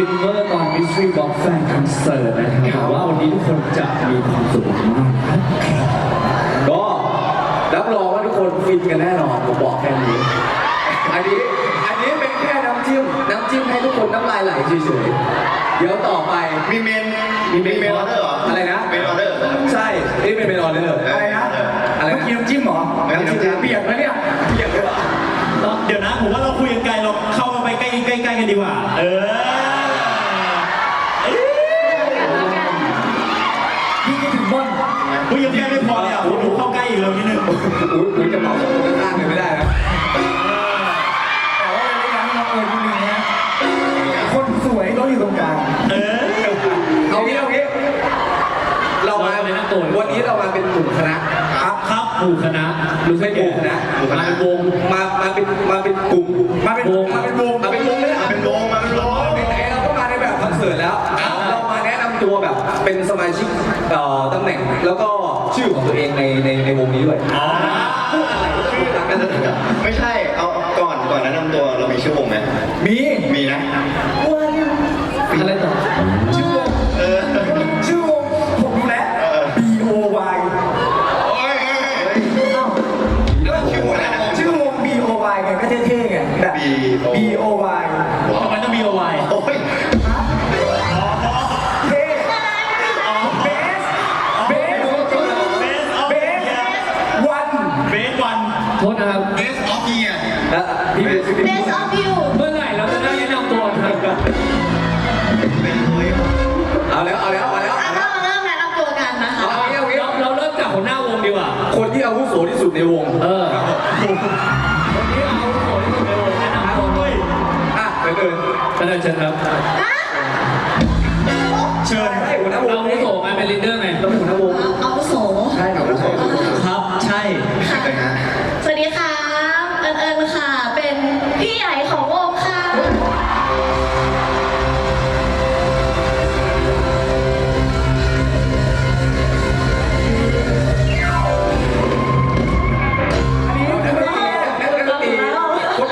ฟินเวอร์ตอน Mystery Box Fan Concert นะครับหวังว่าวันนี้ทุกคนจะมีความสุขมากๆครับก็รับรองว่าทุกคนฟินกันแน่นอนผมบอกแค่นี้ อันนี้อันนี้เป็นแค่น้ำจิ้มน้ำจิ้มให้ทุกคนน้ำลายไหลเฉยๆ เดี๋ยวต่อไป มีเมนมีเมนเมนออเดอร์เหรออะไรนะเมนออเดอร์ใช่นี่เป็นเมนูออเดอร์อะไรนะอะไรนะเมื่อกี้น้ำจิ้มเหรอน้ำจิ้มเปียกแล้วเนี่ยเปียกเลยเหรอเดี๋ยวนะผมว่าเราคุยกันไกลเราเข้ามาไปใกล้ใกล้ใกล้กันดีกว่า เออ อุ้ยอุ้ยจะเมาสองคนข้างๆเลยไม่ได้นะแต่ว่าในระยะที่น้องเอ๋ยคนหนึ่งนะคนสวยต้องอยู่ตรงกลางเออเอางี้เอางี้เรามาเราไปนั่งโต๊ะวันนี้เรามาเป็นกลุ่มคณะครับครับหมู่คณะรู้ไหมไม่แกกลุ่มคณะหมู่คณะวงมามาเป็นมาเป็นกลุ่มมาเป็นวงมาเป็นวงมาเป็นวงไม่ได้มาเป็นโลงมาเป็นโลงไหนๆเราก็มาในแบบคอนเสิร์ตแล้วเรามาแนะนำตัวแบบเป็นสมาชิกเอ่อตำแหน่งแล้วก็ชื่อของตัวเองในในในวงนี้ด้วย ไม่ใช่ เอาก่อนก่อนแนะนำตัวเรามีชื่อวงไหมมี มีนะ ษนะครับเบสออฟเยียร์แล้วพี่เป็นพี่เป็น Best of you เมื่อไหร่เราจะได้แนะนำตัวครับเป็นโอ้ยเอาแล้วเอาแล้วเอาแล้วอะก็มาเริ่มแนะนำตัวกันนะคะเอางี้เอางี้เราเราเริ่มจากหัวหน้าวงดีกว่า คนที่อาวุโสที่สุดในวงเออคนที่เอาโสดที่สุดในวงแนะนำตัวด้วยอะไปเดินเชิญเชิญครับ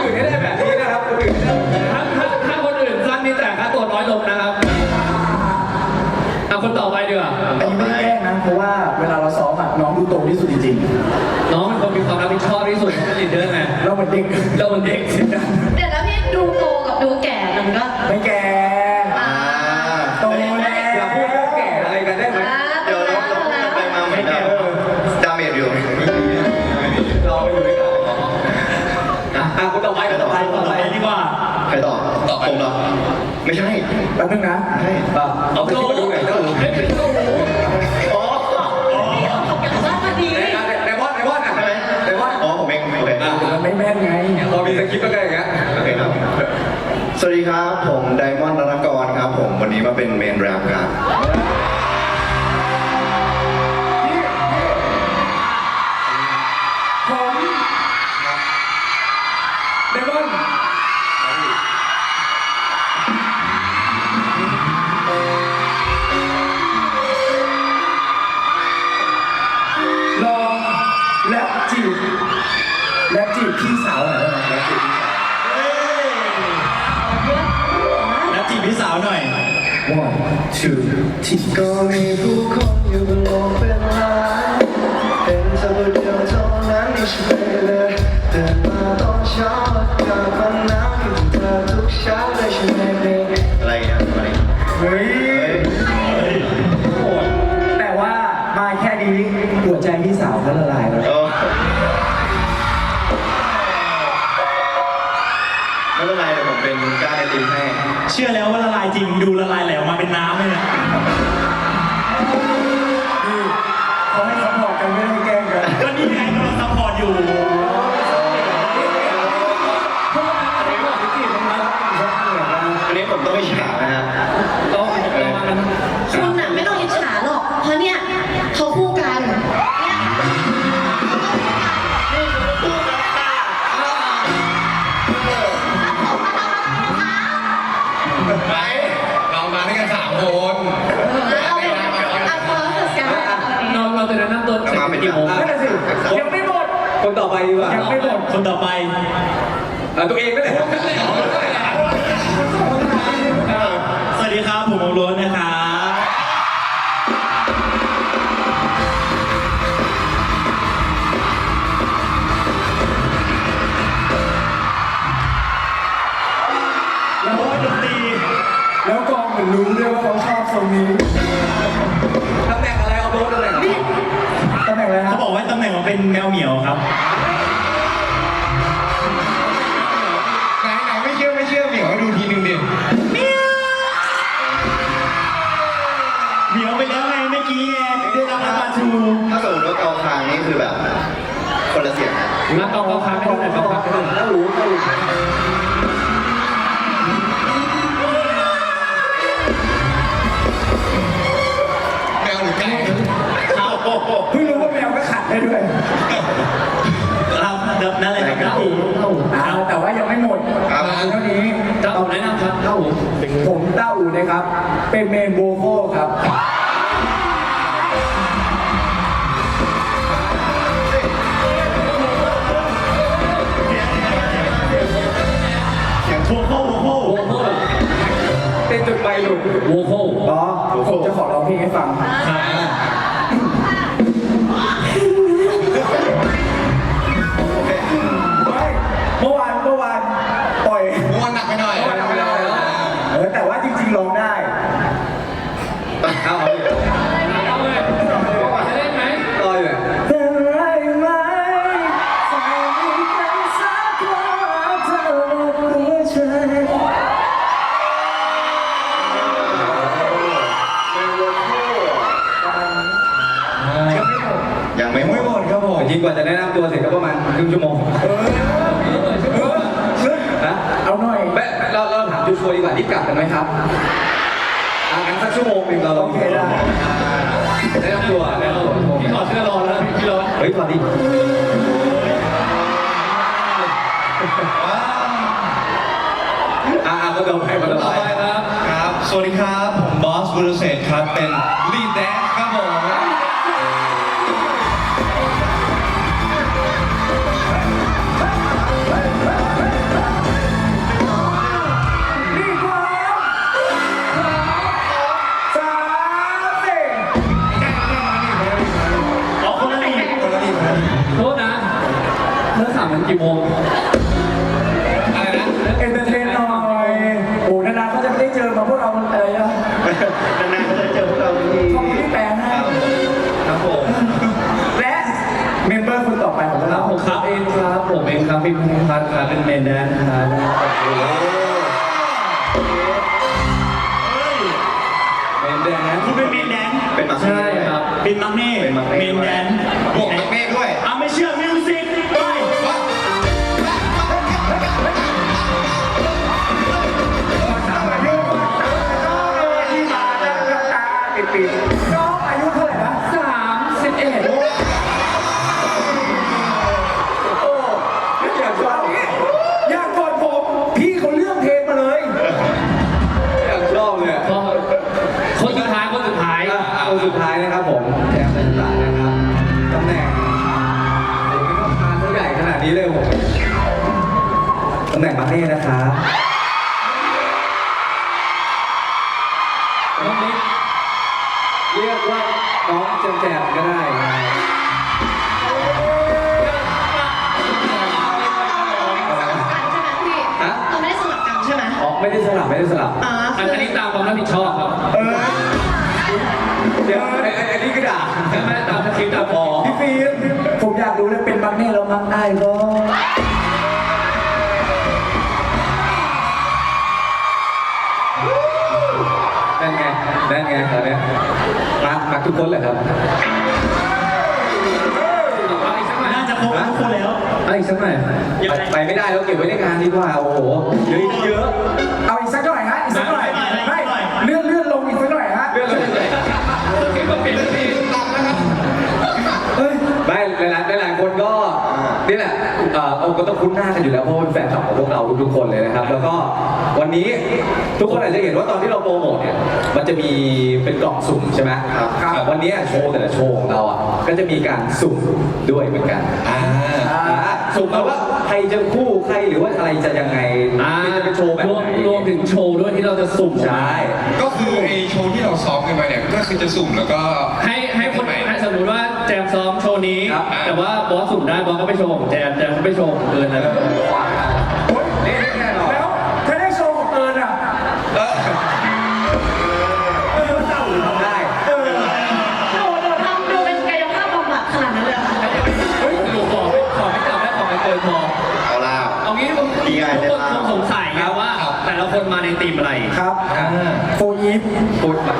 อื่นไม่ได้แบบนี้นะครับคนอื่นไม่ได้ถ้าถ้าถ้าคนอื่นสั้นนี่แต่ค่าตัวน้อยลงนะครับเอาคนต่อไปดีกว่าอันนี้ไม่ได้แกล้งนะ เพราะว่าเวลาเราซ้อมอะน้องดูโตที่สุดจริงน้องเป็นคนมีความรับผิดชอบที่สุดเป็นลีดเดอร์ไงๆเราเหมือนเด็ก เราเป็นเด็กสินะเดี๋ยวนะพี่ดูโตกับดูแก่มันก็ ไม่แกล้ง ต่อผมเหรอไม่ใช่แป๊บนึงนะใช่อะเอาไปที่มาดูหน่อยนะไม่เป็นโอ้โหอ๋ออย่างว่าพอดีในในวอดในวอดอะใช่ไหมในวอดอ๋อผมเองโอเคอะมันไม่แม่นไงพอมีสคริปต์ก็ได้อย่างเงี้ยโอเคครับสวัสดีครับ ผมไดมอนด์รัตนกรครับผมวันนี้มาเป็นเมนแรปครับ ชูที่ก็มีผู้คนอยู่บนโลกเป็นล้านเป็นเธอคนเดียวเท่านั้นที่ฉัน เชื่อแล้วว่าละลายจริงดูละลายแหลวมาเป็นน้ำเลยเนี่ย อไปดีกว่ายังไม่หมด คนต่อไปอะตัวเองไม่ได้เองโรสนะครับแล้วก็ดนตรีแล้วกองเหมือนรู้ด้วยว่าเขาชอบทรงนี้ตำแหน่งอะไรเอาโดนตำแหน่งอะไรตำแหน่งอะไรครัเขาบบอกว่าตำแหน่งมันเป็นแมวเหมียวครับ งั้นต้องเอาพักให้ดูหน่อยต้องพักให้ดูถ้ารู้ถ้ารู้แมวหรือไก่ครับเพิ่งรู้ว่าแมวก็ขัดได้ด้วยครับเดิมนั่นเลยครับเต้าหูเต้าหูเอาแต่ว่ายังไม่หมดเท่านี้เจ้าแนะนำครับเจ้าหูผมเต้าอูนะครับ เป็นเมนโวโคลครับ เป็นจุดไปหลุดโวโคอ๋อผมจะขอร้องเพลงให้ฟังไม่ ครึ่งชั่วโมงเออเออนะเอาหน่อยแม่เราเราถามจูชัวร์ดีกว่ารีบกลับกันไหมครับอะงั้นสักชั่วโมงหนึ่งเราลโอเคได้ แนะนำตัวแนะนำตัวพี่ขอเสื้อรอแล้ว พี่รอเฮ้ยถอดดิอ่าก็เดินไปมาต่อไปครับ ครับ สวัสดีครับ ผมบอสบุรุเศษครับ เป็น ไหมพี่เราไม่ได้สลับกันใช่ไหมอ๋อไม่ได้สลับไม่ได้สลับอ่าอันนี้ตามความรับผิดชอบครับเออเดี๋ยวไอ้ไอ้ไอ้นี่ก็ด่าใช่ไหมตามสคริปต์ตามพอพี่ฟิล์มผมอยากรู้เลยเป็นมังเน่แล้วมังได้ก็นั่นไงนั่นไงตอนเนี้ยมามาทุกคนเลยครับน่าจะครบทุกคนแล้ว ไอ้สักหน่อยไปไปไม่ได้แล้วเก็บไว้ในงานดีกว่าโอ้โหเยอะเยอะ เอาอีกสักหน่อยฮะอีกสักหน่อยไม่ไม่ไม่ไม่เลื่อนเลื่อนลงอีกสักหน่อยฮะเรื่องอะไรคิดว่าเป็นทีไม่หลายๆหลายๆคนก็นี่แหละเอ่อเอาก็ต้องคุ้นหน้ากันอยู่แล้วเพราะว่าเป็นแฟนคลับของพวกเราทุกๆคนเลยนะครับ แล้วก็วันนี้ทุกคนอาจจะเห็นว่าตอนที่เราโปรโมทเนี่ยมันจะมีเป็นกล่องสุ่มใช่ไหมครับครับวันนี้โชว์แต่ละโชว์ของเราอะก็จะมีการสุ่มด้วยเหมือนกันอ่าอ่า สุ่มแปลว่าใครจะคู่ใครหรือว่าอะไรจะยังไงที่จะเป็นโชว์แบบรวมไหน รวมถึงโชว์ด้วยที่เราจะสุ่มออกใช่มาก็คือคือไอโชว์ที่เราซ้อมกันมาเนี่ยก็คือจะสุ่มแล้วก็ให้ให้คนใหม่ให้สมมติว่าแจมซ้อมโชว์นี้ ครับ แต่ว่าบอสสุ่มได้บอสก็ไปโชว์ของแจมแจมก็ไปโชว์ของเอิญแล้วก็ คนมาในทีมอะไรครับอ่าโฟอีฟพูดมา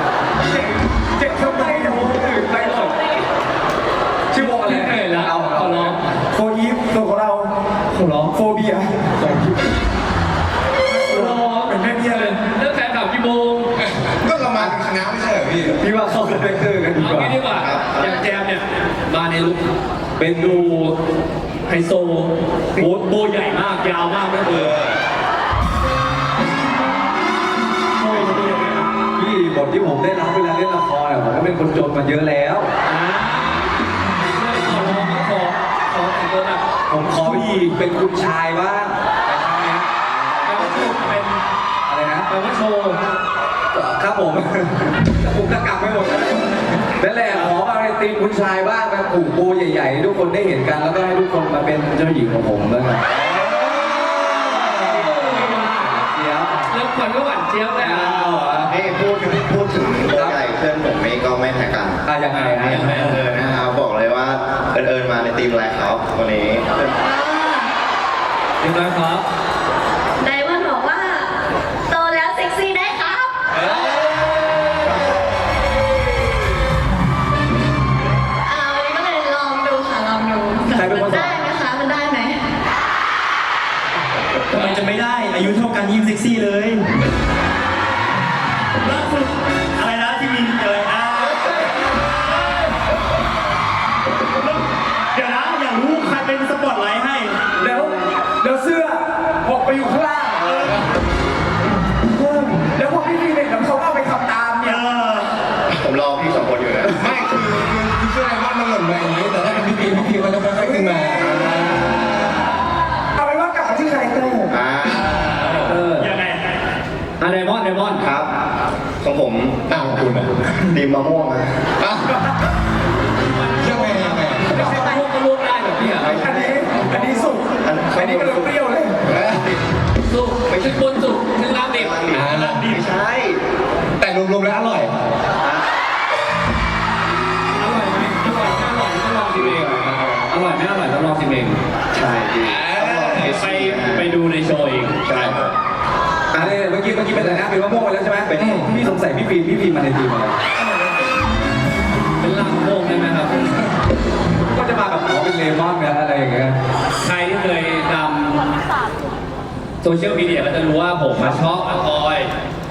เจ็บทำไมเนี่ยตื่นไปหมดชื่อวงอะไรเหนื่อยแล้วเอาของขอร้เราองโฟอีฟตัวของเราขอร้องโฟเบียขอร้องเป็นแม่เบี้ยเลยเลิกแฟนเก่ากี่โมงก็เรามาเป็นคณะไม่ใช่เหรอพี่พี่ว่าเข้าเป็นเบเกอร์กันดีเอากว่างี้ดีกว่าอย่างแจมเนี่ยมาในลุคเป็นดูไฮโซโบทโบใหญ่มากยาวมากนะเออ ทที่ผมได้รับเวลาเล่นละครอะผมก็เป็นคนจนมาเยอะแล้วขอร้องขอขอตัวแบบผมขอพี่เป็นคุณชายบ้างแต่ครั้งเนี้ยแปลว่าโชว์เป็นอะไรนะแปลว่าโชว์ครับผม แต่ผมจะกลับไปหมดแล้วนั่นแหละขอมาในตีมคุณชายบ้างแบบผูกโบใหญ่ๆให้ทุกคนได้เห็นกันแล้วก็ให้ทุกคนมาเป็นเจ้าหญิงของผมแล้วกันเดี๋ยวเริ่มควันก็หวานเจี๊ยบแล้วเอาอะ พูดพูดถึงโบใหญ่เพื่อนผมนี่ก็ไม่แพ้กันอะยังไงนะยังไงเออนะครับบอกเลยว่าเอิญเอิญมาในทีมอะไรครับวันนี้เรียบร้อยครับไดมอนด์บอกว่า โตแล้วเซ็กซี่ได้ครับอ่าวันนี้ก็เลยลองดูค่ะลองดูใครเป็นคนสอนได้ไหมคะ มันได้ไหมทำไมจะไม่ได้ อายุเท่ากันยิ่งเซ็กซี่เลย อนมันหล่นมาอย่างนี้แต่ถ้าเป็นพี่พีพี่พีมันจะค่อยๆขึ้นมาเอาไปนว่ากลับมาที่คาแรคเตอร์อ่าเออยังไงอะไดมอนด์ไดมอนด์ครับของผมอ้าวคุณอะทีมมะม่วงนะ อนนะอะไรอย่างเงี้ย ใครที่เคยทำโซเชียลมีเดียก็จะรู้ว่าผมมาชอบอาคอย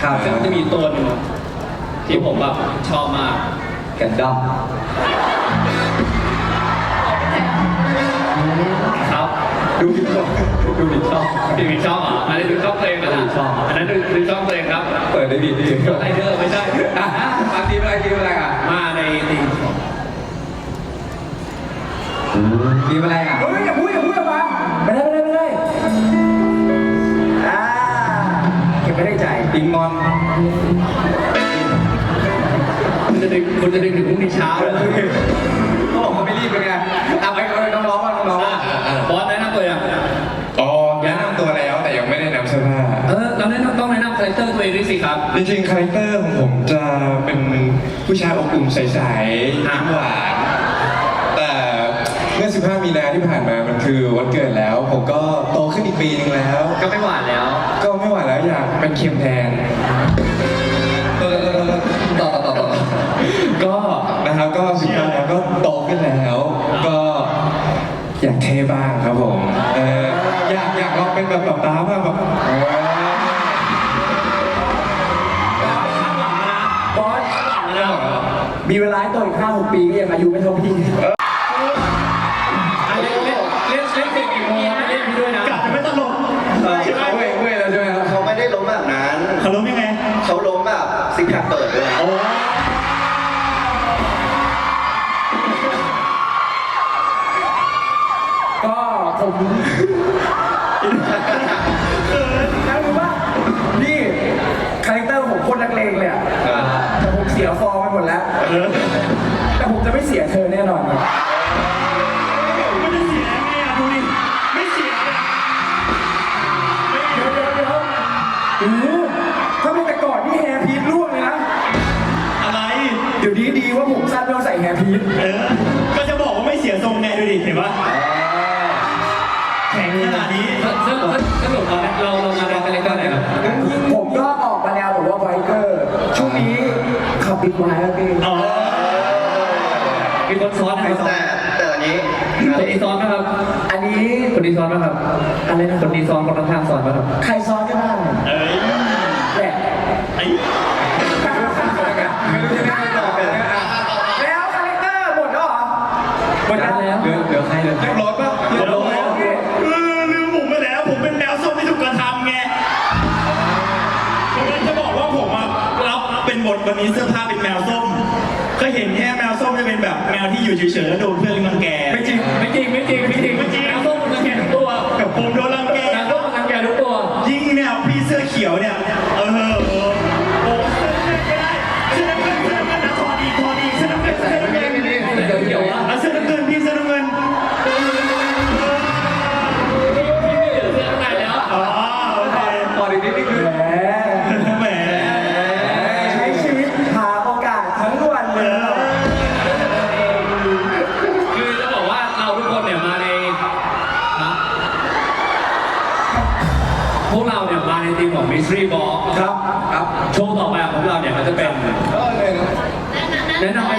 ครับ ซึ่งจะมีตัวหนึ่งที่ผมแบบชอบมาก แกันดั้มครับ ดูผิดชอบดูผิดชอบพี่วินชอบเหรอะอันนี้ดูชอบเพลงนะชอบอันนั้นดูดูชอบเพลงครับเปิดได้ดีดีไรเดอร์ไม่ใช่ อะมาทีมอะไรทีมอะไรอะ มาในทีมที มอะไรอะเฮ้ยอย่าพูดอย่าพูดออกมาไม่ได้ไม่ได้ไม่ได้อ่าเก็บไม่ได้ใจทีมงอนคุณจะดึงคุณจะดึงถึงพรุ่งนี้เช้าเลยเขาบอกเขาไม่รีบกันไงเอาไปเอาไปน้องๆว่าน้องๆว่าบอสแนะนำตัวยังอ๋อแนะนำตัวแล้วแต่ยังไม่ได้นำเสื้อผ้าเออเราแนะนำต้องแนะนำคาแรคเตอร์ตัวเองด้วยสิครับ จริงๆคาแรคเตอร์ของผมจะเป็นผู้ชายอบอุ่นใสๆยิ้มหวาน แต่เมื่อ 15 มีนา ที่ผ่านมามันคือวันเกิดแล้ว ผมก็โตขึ้นอีกปีนึงแล้ว ก็ไม่หวานแล้ว ก็ไม่ไหวแล้วอยากเป็นเค็มแทนเออเออเออต่อต่อต่อต่อก็นะครับก็สุดท้ายแล้วก็โตขึ้นแล้ว ก็อยากเท่บ้างครับผมเอออยากอยากลองเป็นแบบแบบป้าบ้างแบบเออบอสมีเวลาให้โตอีกห้าหกปีก็ยังอายุไม่เท่าพี่ ซิกแพคเปิดเลยนะโอ้ก็ผมแล้วรู้ว่านี่คาแรคเตอร์ผมโคนนักเลงเลยอะอ่าหมดแล้ว แต่ผมจะไม่เสียเธอแน่นอนครับ ไม่ต้องใส่แฮร์พีทเออ ก็จะบอกว่าไม่เสียทรงไงดูดิเห็นปะแข็งขนาดนี้ซึ่งซึ่งซึ่งเราเราเรามาในคาแรคเตอร์ไหนครับผมก็ออกมาแนวแบบว่าไบเกอร์ช่วงนี้ขับบิ๊กไบค์แล้วพี่อ๋อมีคนซ้อนไหมแต่แต่อันนี้คนนี้ซ้อนไหมครับ อันนี้คนนี้ซ้อนไหมครับอะไรนะคนนี้ซ้อนคนข้างๆซ้อนไหมครับ ใครซ้อนก็ได้เอ้ยแหละไอ้แล้ว เป็นบทวันนี้เสื้อผ้าเป็นแมวส้ม ก็เห็นแค่แมวส้มจะเป็นแบบแมวที่อยู่เฉยๆแล้วโดนเพื่อนรังแกไม่จริงไม่จริงไม่จริงไม่จริงไม่จริงน้ำส้มมันรังแกทุกตัวผมโดนรังแกน้ำส้มมันรังแกทุกตัว ยิ่งเนี่ยพี่เสื้อเขียวเนี่ยเออโอ้โหเสื้อน้ำเงินเสื้อน้ำเชว์